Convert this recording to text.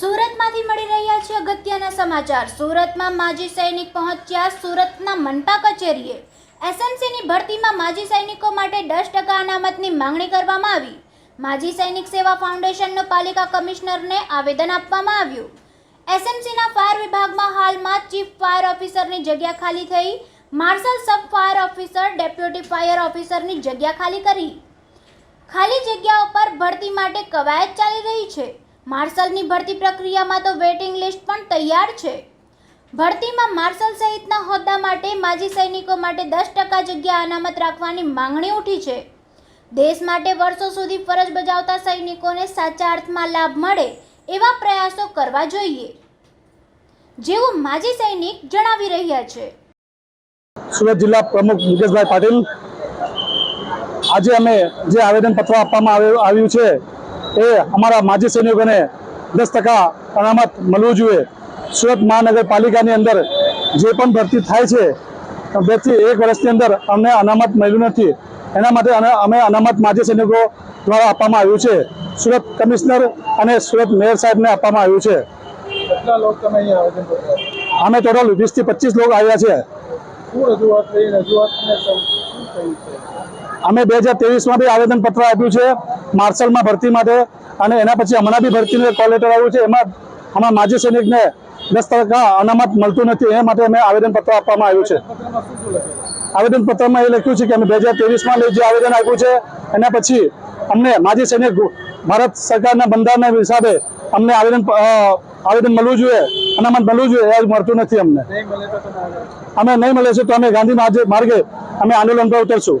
સુરતમાંથી મળી રહ્યા છે અગત્યના સમાચાર. સુરતમાં માજી સૈનિક પહોંચ્યા સુરતના મનપા કચેરીએ. એસએમસીની ભરતીમાં માજી સૈનિકો માટે દસ ટકા અનામતની માંગણી કરવામાં આવી. માજી સૈનિક સેવા ફાઉન્ડેશનનો પાલિકા કમિશનરને આવેદન આપવામાં આવ્યું. એસએમસીના ફાયર વિભાગમાં હાલમાં ચીફ ફાયર ઓફિસરની જગ્યા ખાલી થઈ. Marshal sub fire officer, deputy fire ઓફિસરની જગ્યા ખાલી કરી. ખાલી જગ્યાઓ પર ભરતી માટે કવાયત ચાલી રહી છે. માર્શલની ભરતી પ્રક્રિયામાં તો વેટિંગ લિસ્ટ પણ તૈયાર છે. ભરતીમાં માર્શલ સહિતના હોદ્દા માટે માજી સૈનિકો માટે દસ ટકા જગ્યા અનામત રાખવાની માંગણી ઉઠી છે. દેશ માટે વર્ષો સુધી ફરજ બજાવતા સૈનિકોને સાચા અર્થમાં લાભ મળે એવા પ્રયાસો કરવા જોઈએ. જેવું માજી સૈનિક જણાવી રહ્યા છે. સુરત જિલ્લા પ્રમુખ મુકેશભાઈ પાટીલ, આજે અમે જે આવેદનપત્ર આપવામાં આવ્યું આવ્યું છે એ અમારા માજી સૈનિકોને દસ ટકા અનામત મળવું જોઈએ. સુરત મહાનગરપાલિકાની અંદર જે પણ ભરતી થાય છે બેથી એક વર્ષની અંદર અમને અનામત મળ્યું નથી. એના માટે અમે અનામત માજી સૈનિકો દ્વારા આપવામાં આવ્યું છે. સુરત કમિશનર અને સુરત મેયર સાહેબને આપવામાં આવ્યું છે? અમે ટોટલ વીસથી પચીસ લોકો આવ્યા છે? અમે બે હજાર ત્રેવીસમાં બી આવેદનપત્ર આપ્યું છે, માર્શલમાં ભરતી માટે. અને એના પછી હમણાં બી ભરતીનું કોલ લેટર આવ્યું છે, એમાં અમારા માજી સૈનિકને દસ ટકા અનામત મળતું નથી, એ માટે અમે આવેદનપત્ર આપવામાં આવ્યું છે. આવેદનપત્રમાં એ લખ્યું છે કે અમે બે હજાર ત્રેવીસમાં જે આવેદન આપ્યું છે, એના પછી અમને માજી સૈનિક ભારત સરકારના બંધારણના હિસાબે અમને આવેદન આવેદન મળવું જોઈએ, અનામત મળવું જોઈએ, એ મળતું નથી અમને. અમે નહીં મળે છે તો અમે ગાંધી માર્ગે અમે આંદોલન પર ઉતરશું.